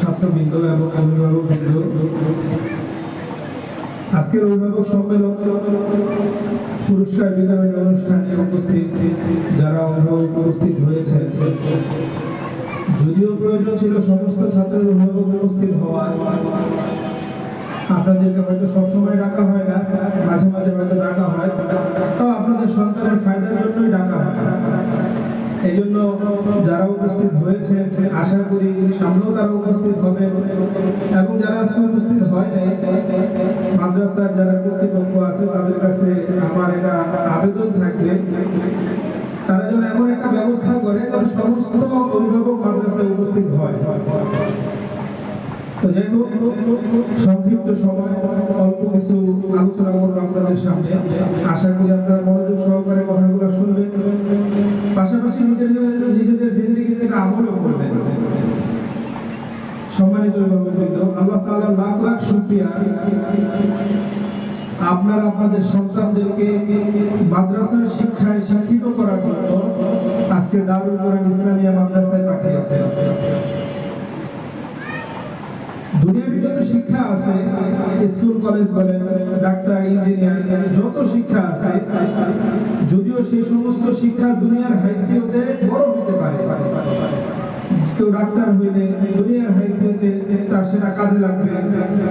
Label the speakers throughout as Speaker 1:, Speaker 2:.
Speaker 1: ছাত্রবৃন্দ এবং অভিভাবক বৃন্দ আজকের অভিভাবক সম্মেলন পুরস্কার বিতরণের অনুষ্ঠানে উপস্থিত, যারা অভিভাবক উপস্থিত হয়েছে যদিও প্রয়োজন ছিল সমস্ত ছাত্রের অভিভাবক উপস্থিত হওয়ার, আপনাদেরকে হয়তো সবসময় ডাকা হয় না, মাঝে মাঝে হয়তো ডাকা হয় তো আপনাদের সন্তানের ফায়দার জন্যই ডাকা হয়। এই জন্য যারা উপস্থিত হয়েছে, আশা করি সামনেও তারা উপস্থিত হবে। এবং যারা আজকে উপস্থিত হয় নাই, মাদ্রাসার যারা কর্তৃপক্ষ আছে, তাদের কাছে আমার এটা আবেদন থাকবে। তারা যেন এমন একটা ব্যবস্থা করে যেন সমস্ত অভিভাবক মাদ্রাসায় উপস্থিত হয়। তো যাই হোক, সংক্ষিপ্ত সময়, অল্প কিছু আলোচনা করব আপনাদের সামনে। আশা করি আপনারা মনোযোগ সহকারে কথাগুলো আপনারা আপনাদের সন্তানদেরকে মাদ্রাসার শিক্ষায় শিক্ষিত করার জন্য আজকে দারুল কোরআন ইসলামিয়া মাদ্রাসায় যত শিক্ষা আছে, স্কুল, কলেজ বলেন, ডাক্তার, ইঞ্জিনিয়ার, যত শিক্ষা আছে সেই সমস্ত শিক্ষা দুনিয়ার হাইসিয়তে বড় হতে পারে। কেউ ডাক্তার হইলে দুনিয়ার হাইসিয়তে তার সেটা কাজে লাগবে।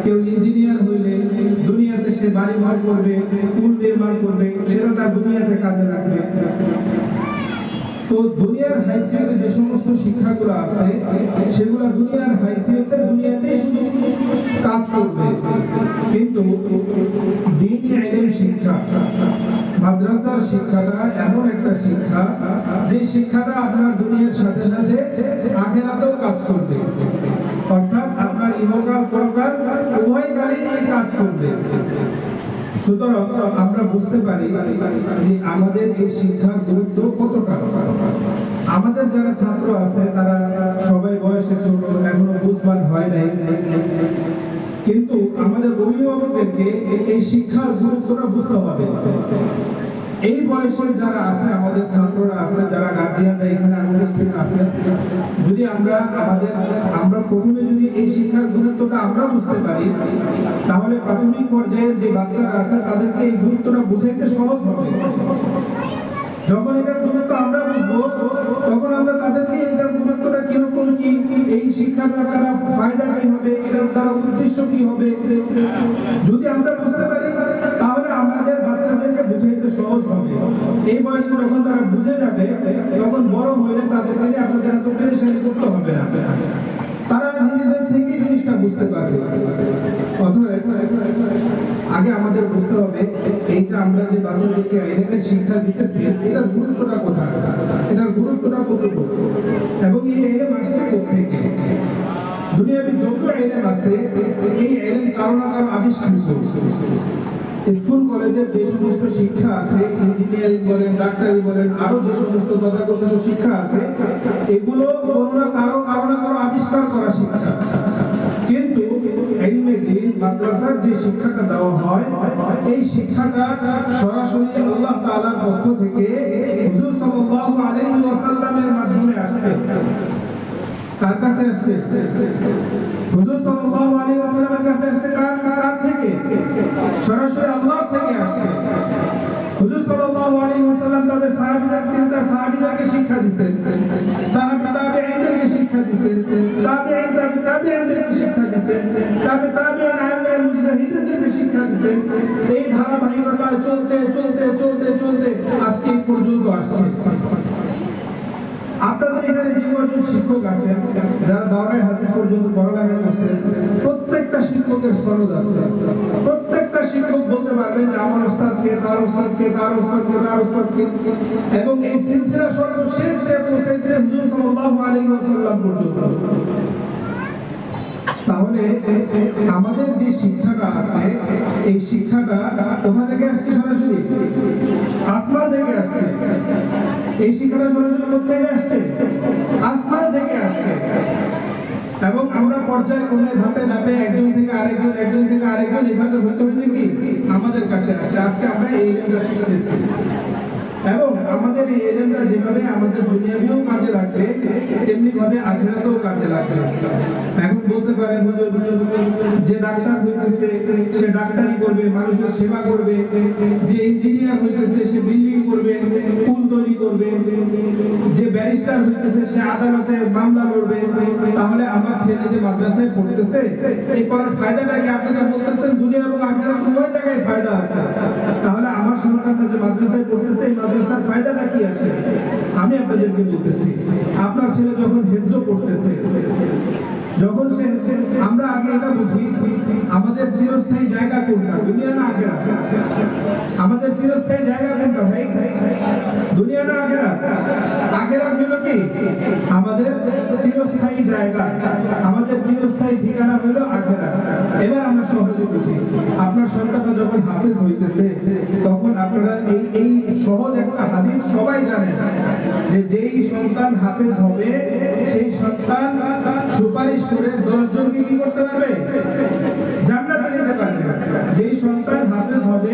Speaker 1: কেউ ইঞ্জিনিয়ার হইলে দুনিয়াতে সে বাড়ি ঘর করবে স্কুল নির্মাণ করবে, সেটা তার দুনিয়াতে কাজে লাগবে। তো দুনিয়ার হাইসিয়তে যে সমস্ত শিক্ষাগুলো আছে, সেগুলো দুনিয়ার হাইসিয়তে দুনিয়াতেই শুধু কাজ করবে। কিন্তু মাদ্রাসার শিক্ষাটা, এমন একটা শিক্ষা, যে শিক্ষাটা আপনার দুনিয়ার সাথে সাথে আখেরাতেও কাজ করবে। অর্থাৎ আপনার ইহকাল পরকাল উভয় কালেই কাজ করবে। সুতরাং আমরা বুঝতে পারি যে আমাদের এই শিক্ষার গুরুত্ব কতটা। আমাদের যারা ছাত্র আছে, তারা সবাই বয়সে ছোট, এখনও বুঝবান হয় নাই। কিন্তু আমাদের অভিভাবকদেরকে এই শিক্ষার গুরুত্বটা বুঝতে হবে। এই বয়সে যারা আছে, আমাদের ছাত্ররা আছে, যারা গার্জিয়ানরা এখানে উপস্থিত আছে, যদি আমরা আমাদের, আমরা প্রথমে যদি এই শিক্ষার গুরুত্বটা আমরা বুঝতে পারি, তাহলে প্রাথমিক পর্যায়ে যে বাচ্চারা আছে, তাদেরকে এই গুরুত্বটা বুঝাইতে সহজ হবে। যখন এটার গুরুত্ব আমরা বুঝব, তখন আমরা তাদেরকে এটার গুরুত্বটা কীরকম, কি এই শিক্ষাটা তারা ফায়দা কি হবে, এটার দ্বারা উদ্দেশ্য কি হবে? যদি আমরা বুঝতে পারি তাহলে আমাদের বাচ্চাদেরকে বুঝাইতে সহজ এই বয়সে যখন তারা বুঝে যাবে, তখন বড় হইলে তাদেরকে নিয়ে আপনাদের এত পেরেশানি করতে হবে না। তারা নিজেদের থেকেই জিনিসটা বুঝতে পারবে। আগে আমাদের বুঝতে হবে, এই যে আমরা যে বাচ্চাদেরকে এখানে শিক্ষা দিতেছি, এটার গুরুত্বটা কোথায়? এটার গুরুত্বটা কতটুকু? এবং এই এলেম আসছে কোথেকে দুনিয়াবি যত এলেম আছে, এই এলেম কারও না কারও আবিষ্কৃত। স্কুল কলেজের যে সমস্ত শিক্ষা আছে ইঞ্জিনিয়ারিং বলেন, ডাক্তারি বলেন, আরও যে সমস্ত তথাকথিত শিক্ষা আছে, এগুলো কোনো না কারও কারও না কারও আবিষ্কার করা শিক্ষা। কিন্তু মাদ্রাসার যে শিক্ষাটা দেওয়া হয়, এই শিক্ষাটা সরাসরি আল্লাহ পক্ষ থেকে মাধ্যমে আসছে। কার কাছে আসছে? শিক্ষা দিতেন সাহাবী শিক্ষা দিতেন এই ধারাবাহিকতায় চলতে চলতে চলতে চলতে আজকে পর্যন্ত আসছে। এখানে কজন শিক্ষক আছেন যারা পর্যন্ত পড়ালেখা করছেন প্রত্যেকটা শিক্ষকের সনদ আছে। প্রত্যেকটা শিক্ষক বলতে পারবেন যে আমার ওস্তাদ কে, তার ওস্তাদ কে, তার ওস্তাদ কে, তার ওস্তাদ কে। এবং এই সিলসিলা সর্বশেষ যে পৌঁছেছে হুজুর সাল্লাল্লাহু আলাইহি ওয়াসাল্লাম পর্যন্ত। তাহলে আমাদের যে শিক্ষাটা আছে, এই শিক্ষাটা কোথা থেকে আসছে সরাসরি আসমান থেকে আসছে এই শিক্ষাটা সরাসরি থেকে আসছে। আসমান থেকে আসছে। এবং আমরা পর্যায়ক্রমে ধাপে ধাপে একজন থেকে আরেকজন, একজন থেকে আরেকজন, এভাবে হতে হতে কি? আমাদের কাছে আসছে। আজকে আমরা এই শিখতেছি এবং আমাদের এই এজেন্ডা যেভাবে আমাদের দুনিয়াতেও কাজে লাগবে তেমনি ভাবে আখেরাতেও কাজে লাগবে। এখন বলতে পারেন যে ডাক্তার হইতেছে, সে ডাক্তারি করবে, মানুষের সেবা করবে, যে ইঞ্জিনিয়ার হইতেছে, সে বিল্ডিং করবে, পুল তৈরি করবে, যে ব্যারিস্টার হইতেছে, সে আদালতে মামলা লড়বে, তাহলে আমার ছেলে যে মাদ্রাসায় পড়তেছে এই করার ফায়দাটা কি আপনি যা বলতেছেন, দুনিয়া এবং আখেরাত উভয় জায়গায় ফায়দা আছে। তাহলে আমার সন্তানরা যে মাদ্রাসায় পড়তেছে, এই মাদ্রাসার ফায়দাটা কি আছে? আমি আপনাদেরকে বলতেছি, আপনার ছেলে যখন হেফজ পড়তেছে যখন সে, আমরা আগে এটা বুঝি, আমাদের চিরস্থায়ী জায়গা কোনটা? দুনিয়া না আখেরা আমাদের চিরস্থায়ী জায়গা কোনটা ভাই? দুনিয়া না আখেরা আখেরা হলো কি? আমাদের চিরস্থায়ী জায়গা, আমাদের চিরস্থায়ী ঠিকানা হলো আখেরা। এবার আমরা সহজে বুঝি। আপনার সন্তানরা যখন হাফেজ হইতেছে, তখন আপনারা এই এই সহজ একটা হাদিস সবাই জানেন যে যেই সন্তান হাফেজ হবে, সেই সন্তান সুপারিশ করে দশ জনকে কি করতে পারবে? জান্নাতে নিতে পারবে। যেই সন্তান হাফেজ হবে,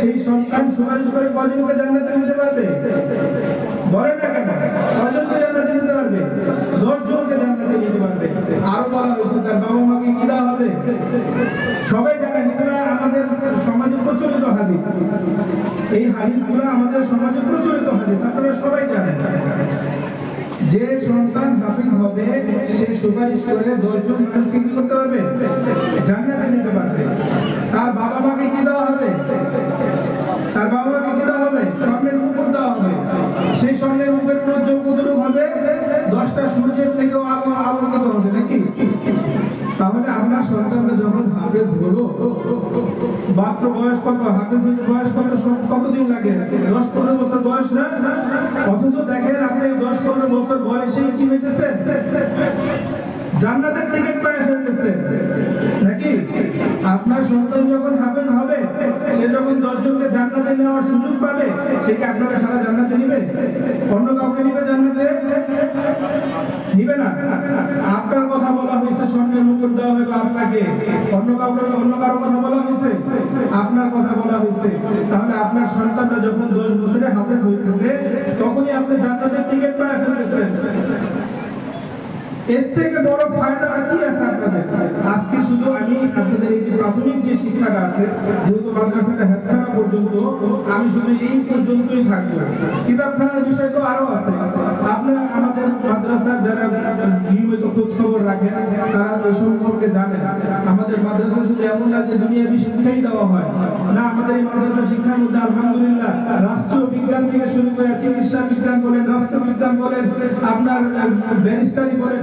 Speaker 1: সেই সন্তান সুপারিশ করে কজনকে জান্নাতে নিতে পারবে? বলেন না কেন? কজনকে জান্নাতে নিতে পারবে দশ জনকে জান্নাতে নিতে পারবে আরও বলা হয়েছে তার বাবা মাকে কি হবে? সবাই জানেন এগুলো আমাদের সমাজে প্রচলিত হাদিস। এই হাদিসগুলো আমাদের সমাজে প্রচলিত হাদিস, আপনারা সবাই জানেন। যে সন্তান হাফিজ হবে, সে সুপারিশ করে দশজন মানুষকে কি করতে পারবে? জান্নাতে নিতে পারবে। তার বাবা মাকে কি দেওয়া হবে তার বাবা মাকে কি দেওয়া হবে স্বর্ণের মুকুট দেওয়া হবে সেই স্বর্ণের মুখের প্রযোগ কতটুকু হবে দশটা সূর্যের থেকেও আলো আলোকিত হবে নাকি তাহলে আমরা সন্তানরা যখন হাফেজ হলো মাত্র বয়স কত? হাফেজ বয়স কত? কতদিন লাগে? দশ পনেরো বছর বয়স না? অথচ দেখেন আপনি দশ পনেরো বছর বয়সে কি হইতেছে? জান্নাতের টিকিট পায় ফেলতেছে নাকি? আপনার সন্তান যখন হাফেজ হবে, সে যখন দশজনকে জান্নাতে নেওয়ার সুযোগ পাবে, সে কি আপনাকে সারা জান্নাতে নিবে? অন্য কাউকে নিবে? নিবে না। আপনার কথা বলা হয়েছে, স্বর্ণের মুকুট দেওয়া হবে আপনাকে। অন্য কাউকে, অন্য কারও কথা বলা হয়েছে? আপনার কথা বলা হয়েছে। তাহলে আপনার সন্তানটা যখন দশ বছরে হাতে হইতেছে তখনই আপনি জান্নাতের টিকিট পায় ফেলতেছেন। এর থেকে বড় ফায়দা কি আছে আপনাদের? আজকে শুধু আমি আপনাদের এই প্রাথমিক যে শিক্ষাটা আছে, যেহেতু মাদ্রাসাটা হেফখানা পর্যন্ত, আমি শুধু এই পর্যন্তই থাকব। কিতাবখানার বিষয় তো আরও আছে। আপনারা আমাদের মাদ্রাসার যারা নিয়মিত খোঁজ খবর রাখেন, তারা এই সম্পর্কে জানেন। আমাদের মাদ্রাসা শুধু এমন না যে দুনিয়াবি শিক্ষাই দেওয়া হয়। না, আমাদের এই মাদ্রাসা শিক্ষার মধ্যে আলহামদুলিল্লাহ রাষ্ট্রীয় বিজ্ঞান থেকে শুরু করে চিকিৎসা বিজ্ঞান বলেন রাষ্ট্রবিজ্ঞান বলেন, আপনার ব্যারিস্টারি বলেন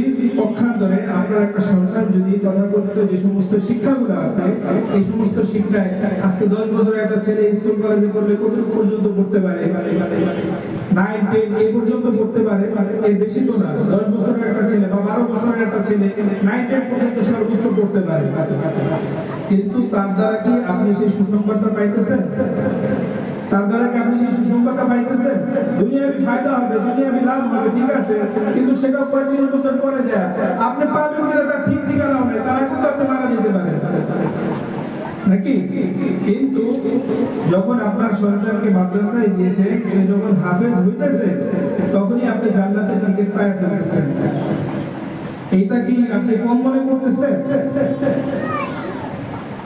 Speaker 1: পক্ষান্তরে আপনার একটা সন্তান যদি তথাকথিত যে সমস্ত শিক্ষাগুলো আছে, এই সমস্ত শিক্ষায় আজকে দশ বছরের একটা ছেলে স্কুল, কলেজে পড়লে কত পর্যন্ত পড়তে পারে। কিন্তু তার দ্বারা কি আপনি সেই সুসংবাদটা পাইতেছেন? তার দ্বারা কি আপনি সুসংবাদটা পাইতেছেন দুনিয়াবি ফায়দা হবে, দুনিয়াবি লাভ হবে, ঠিক আছে? কিন্তু সেটা পঁয়ত্রিশ বছর পরে যায়। আপনি পাবেন কিনা তার ঠিক ঠিকানা হবে, তারা কিন্তু আপনি মারা যেতে পারেন। নাকি? কিন্তু যখন আপনার সন্তানকে মাদ্রাসায় দিয়েছে, সে যখন হাফেজ হইতেছে, তখনই আপনি জান্নাতের টিকিট পায় ফেলতেছেন। এইটা কি আপনি কম মনে করতেছেন?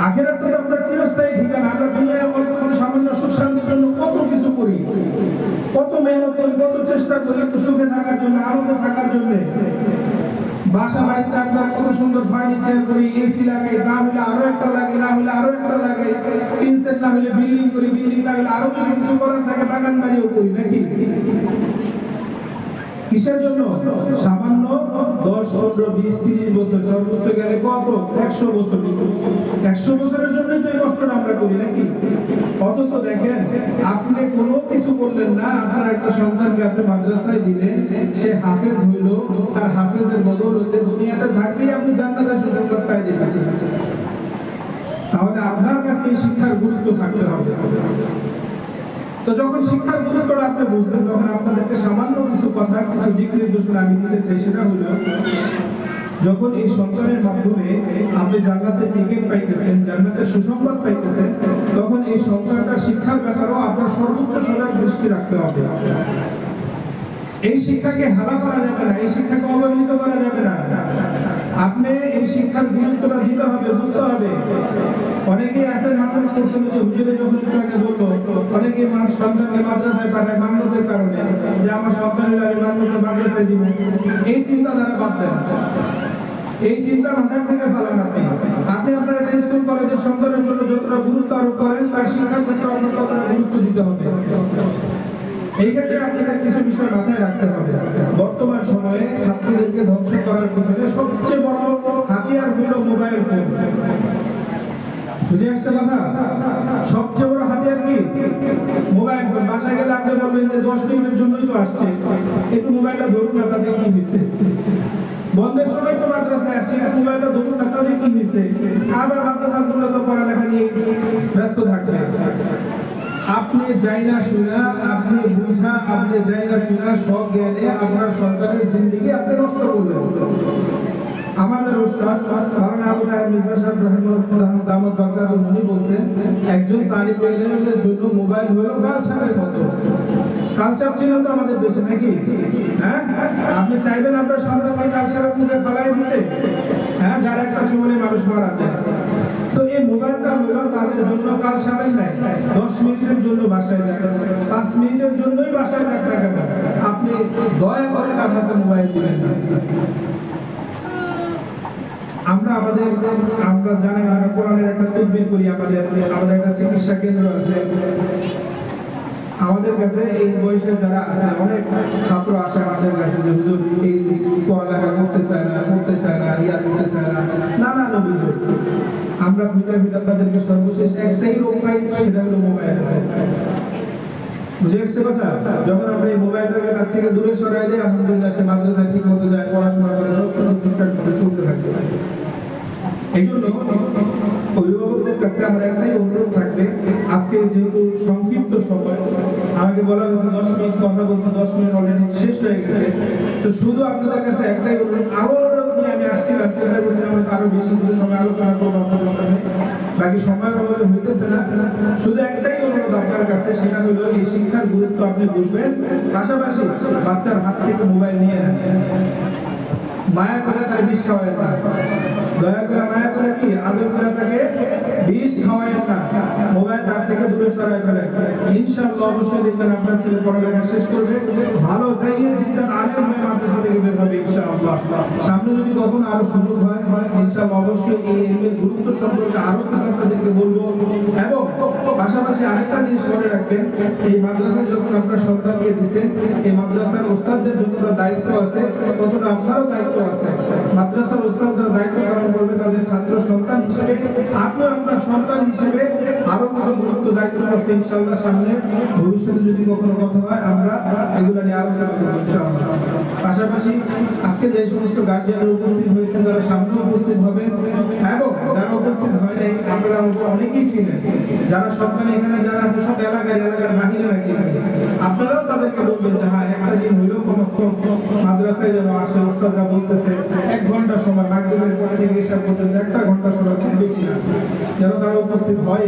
Speaker 1: আখেরাত আপনার চিরস্থায়ী ঠিকানা, আমরা দুনিয়ায় অল্প সামান্য সুখ শান্তির জন্য কত কিছু করি, কত মেহনত করি, কত চেষ্টা করি, একটু সুখে থাকার জন্য, আনন্দে থাকার জন্য। বাসা বাড়িতে আমরা কত সুন্দর ফার্নিচার করি এসি লাগাই, না হলে আরও একটা লাগে না হলে আরও একটা লাগাই। তিন না হলে বিল্ডিং করি, বিল্ডিং না হলে আরও কিছু কিছু করার থাকে, বাগান বাড়িও করি, নাকি? কিসের জন্য? সামান্য দশ, পনেরো, বিশ, তিরিশ বছর, সর্বোচ্চ গেলে কত? একশো বছর। একশো বছরের জন্যই তো এই কষ্টটা আমরা করি নাকি? অথচ দেখেন, আপনি কোনো কিছু করলেন না, আপনার একটা সন্তানকে আপনি মাদ্রাসায় দিলেন, সে হাফেজ হইল, তার হাফেজের বদৌলতে দুনিয়াতে থাকতেই আপনি জান্নাতের সুসংবাদ পাই দিতে তাহলে আপনার কাছে এই শিক্ষার গুরুত্ব থাকতে হবে। তো যখন শিক্ষার গুরুত্বটা আপনি বুঝবেন তখন আপনাদেরকে সামান্য কিছু কথা, কিছু দিক নির্দেশনা আমি দিতে চাই, সেটা হলো, যখন এই সন্তানের মাধ্যমে আপনি জান্নাতের টিকিট পাইতেছেন জান্নাতের সুসংবাদ পাইতেছেন, তখন এই সন্তানটার শিক্ষার ব্যাপারেও আপনার সর্বোচ্চ সজাগ দৃষ্টি রাখতে হবে। এই শিক্ষাকে হারা করা যাবে না, এই শিক্ষাকে অবহেলিত করা যাবে না। আপনি এই শিক্ষার গুরুত্বটা দিতে হবে, বুঝতে হবে। অনেকেই আছে মাথায় করছিল যে হুজুরে যখন আগে বলল অনেকে মা সন্তানকে মাদ্রাসায় পাঠায় মান্যতের কারণে। যে আমার সন্তানের আমি মান্যতে মাদ্রাসায় দিব। এই চিন্তাধারা বাদ দেন এই চিন্তা মাথার থেকে ফেলান আপনি। আপনি আপনার একটা স্কুল, কলেজের সন্তানের জন্য যতটা গুরুত্ব আরোপ করেন, তার শিক্ষার ক্ষেত্রে আপনার ততটা গুরুত্ব দিতে হবে। এই ক্ষেত্রে আপনাকে কিছু বিষয় মাথায় রাখতে হবে। বর্তমান সময়ে ছাত্রদেরকে ধ্বংস করার পিছনে সবচেয়ে বড় হাতিয়ার হল মোবাইল ফোন। বুঝে আসছে কথা? সবচেয়ে মোবাইল বাসায় গেলে আপনি বলবেন যে দশ মিনিটের জন্যই তো আসছে। একটু মোবাইলটা ধরুন না, তাতে কি হয়েছে? বন্ধের সময় তো মাদ্রাসায় আসছে, একটু মোবাইলটা ধরুন না, তাতে কি হয়েছে? আবার মাদ্রাসার জন্য তো পড়ালেখা নিয়ে ব্যস্ত থাকবে। আপনি যাই না শুনা আপনি বুঝা, আপনি যাই না শুনা সব জ্ঞানে আপনার সন্তানের জিন্দিগি আপনি নষ্ট করলেন। আমাদের উস্তাদ মাওলানা আবু তাহের মির্জা সাহেব দামত বরকাত উনি বলছেন, একজন তালিব ইলমের জন্য মোবাইল হলো কাল সাহেবের মতো কাল সাহেব ছিলেন তো আমাদের দেশে নাকি? হ্যাঁ? আপনি চাইবেন আপনার সন্তানকে কাল সাহেবের মুখে ফেলাই দিতে? হ্যাঁ যার একটা সময় মানুষ মারা যায়। তো এই মোবাইলটা হলো তাদের জন্য কাল সাহেব নাই। দশ মিনিটের জন্য বাসায় যাবেন। পাঁচ মিনিটের জন্যই বাসায় কেন আপনি দয়া করে তার মোবাইল দিবেন না। আমাদের, আমরা জানেন আমরা কোরআনের একটা তদবির করি আমাদের আমাদের একটা চিকিৎসা কেন্দ্র আছে। আমাদের কাছে এই বয়সের যারা আছে, অনেক ছাত্র আসে আমাদের কাছে যে, হুজুর, এই পড়ালেখা করতে চায় না করতে চায় না, ইয়া করতে চায় না। নানান অভিযোগ। আমরা খুঁজে খুঁজে তাদেরকে সর্বশেষ একটাই রোগ সেটা হলো মোবাইল। যখন আমরা এই মোবাইলটাকে তার থেকে দূরে সরাই যাই, আলহামদুলিল্লাহ সে মাদ্রাসায় ঠিক মতো যায়, পড়াশোনা করে সব কিছু ঠিকঠাক করে চলতে থাকে। অভিভাবকদের কাছে আমার একটাই অনুরোধ থাকবে, আজকে যেহেতু সংক্ষিপ্ত সময়, আমাকে বলা হয়েছে দশ মিনিট, কথা বলতে দশ মিনিট অলরেডি শেষ হয়ে গেছে। তো শুধু আপনাদের কাছে একটাই অনুরোধ, আরও কিছু শিক্ষার গুরুত্ব আপনি বুঝবেন। পাশাপাশি বাচ্চার হাত থেকে মোবাইল নিয়ে নেন। মায়া করে তার বিষ খাওয়ায় না। দয়া করে মায়া করে কি? আদর করে তাকে বিষ খাওয়ায় না। মোবাইল তার থেকে দূরে সরাই ফেলে। ইনশাআল্লাহ অবশ্যই দেখবেন আপনার ছেলে পড়ালেখা শেষ করবে। ভালো যাইয়ে জিদ্দান আলেম হয়ে মাদ্রাসা থেকে বের হবে, ইনশাআল্লাহ। সামনে যদি কখনো আরও সুযোগ হয়, ইনশাআল্লাহ অবশ্যই এই এলমের গুরুত্ব সম্পর্কে আরও কিছু আপনাদেরকে বলব। পাশাপাশি আরেকটা জিনিস মনে রাখবেন, এই মাদ্রাসায় যখন আপনার সন্তানকে দিচ্ছেন এই মাদ্রাসার ওস্তাদদের যতটা দায়িত্ব আছে, ততটা আপনারও দায়িত্ব আছে। মাদ্রাসার ওস্তাদরা দায়িত্ব পালন করবে তাদের ছাত্র সন্তান হিসেবে, আপনিও আপনার সন্তান হিসেবে আরও কিছু গুরুত্ব দায়িত্ব আছে ইনশাআল্লাহ সামনে। ভবিষ্যতে যদি কখনো কথা হয়, আমরা এগুলো নিয়ে আলোচনা করব, ইনশাআল্লাহ। পাশাপাশি আজকে যে সমস্ত গার্জিয়ানরা উপস্থিত হয়েছেন, তারা সামনে উপস্থিত হবে এবং যারা উপস্থিত হয় নাই, আপনারা অনেকেই ছিলেন। যারা সন্তান এখানে যারা আছে, সব এলাকায়, এলাকার বাহিরে নাকি আপনারাও তাদেরকে বলবেন যে হ্যাঁ একটা দিন হইলেও কমস্ত মাদ্রাসায় যেন আসে ওস্তাদরা বলতেছে, এক ঘণ্টা সময়, মাগরিবের পরে থেকে এসা পর্যন্ত একটা ঘণ্টা সময় খুব বেশি না। যেন তারা উপস্থিত হয়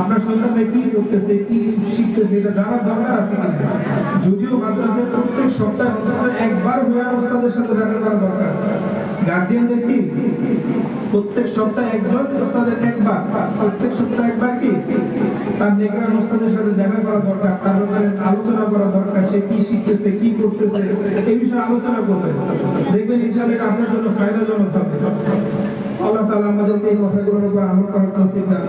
Speaker 1: আপনার সন্তানরা কি করতেছে, কি শিখতেছে, এটা জানার দরকার আছে যদিও মাদ্রাসায় প্রত্যেক সপ্তাহে অন্তত একবার হয়ে সাথে দেখা করা দরকার। গার্জিয়ানদের কি? প্রত্যেক সপ্তাহে একজন, ওস্তাদের একবার। প্রত্যেক সপ্তাহে একবার কি? তার নেকরান ওস্তাদের সাথে দেখা করা দরকার, তার ব্যাপারে আলোচনা করা দরকার, সে কি শিখতেছে, কি করতেছে, এই বিষয়ে আলোচনা করবে। দেখবেন ইনশাআল্লাহ আপনার জন্য ফায়দাজনক হবে। আল্লাহ তাআলা আমাদেরকে এই কথাগুলোর উপর আমল করার তৌফিক দান